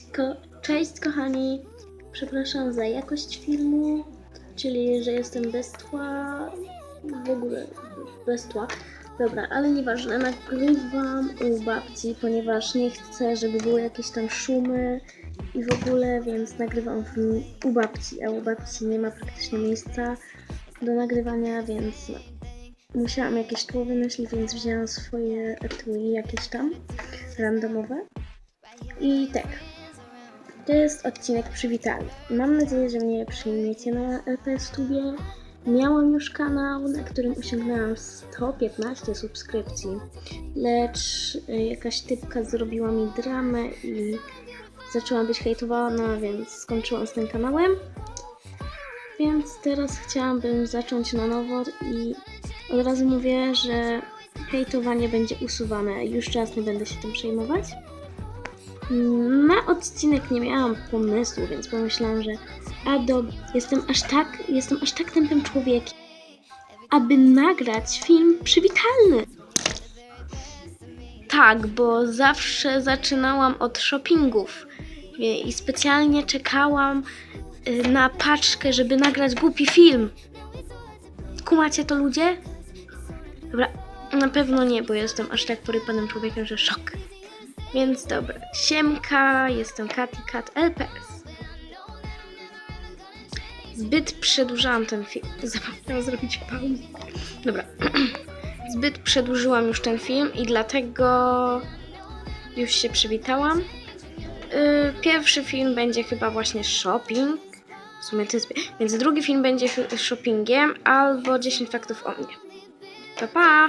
Ko- Cześć kochani, przepraszam za jakość filmu, czyli że jestem bez tła, w ogóle bez tła. Dobra, ale nieważne, nagrywam u babci, ponieważ nie chcę, żeby były jakieś tam szumy i w ogóle, więc nagrywam w, u babci, a u babci nie ma praktycznie miejsca do nagrywania, więc no, musiałam jakieś tło wymyślić, więc wzięłam swoje etui jakieś tam randomowe. I tak, to jest odcinek przywitalny. Mam nadzieję, że mnie przyjmiecie na LPS Tubie. Miałam już kanał, na którym osiągnęłam 115 subskrypcji, lecz y, jakaś typka zrobiła mi dramę i zaczęłam być hejtowana, więc skończyłam z tym kanałem. Więc teraz chciałabym zacząć na nowo i od razu mówię, że hejtowanie będzie usuwane. Już czas nie będę się tym przejmować. Na odcinek nie miałam pomysłu, więc pomyślałam, że a do, jestem aż tak, jestem aż tak tępym człowiekiem, aby nagrać film przywitalny. Tak, bo zawsze zaczynałam od shoppingów i specjalnie czekałam y, na paczkę, żeby nagrać głupi film. Kumacie to ludzie? Dobra, na pewno nie, bo jestem aż tak porypanym człowiekiem, że szok. Więc dobra, siemka, jestem Katy Kat LPS. Zbyt przedłużałam ten film. Zapomniałam zrobić pauzę. Dobra. Zbyt przedłużyłam już ten film i dlatego już się przywitałam. Yy, Pierwszy film będzie chyba właśnie shopping. W sumie to jest... Więc drugi film będzie sh- shoppingiem albo 10 faktów o mnie. Pa pa!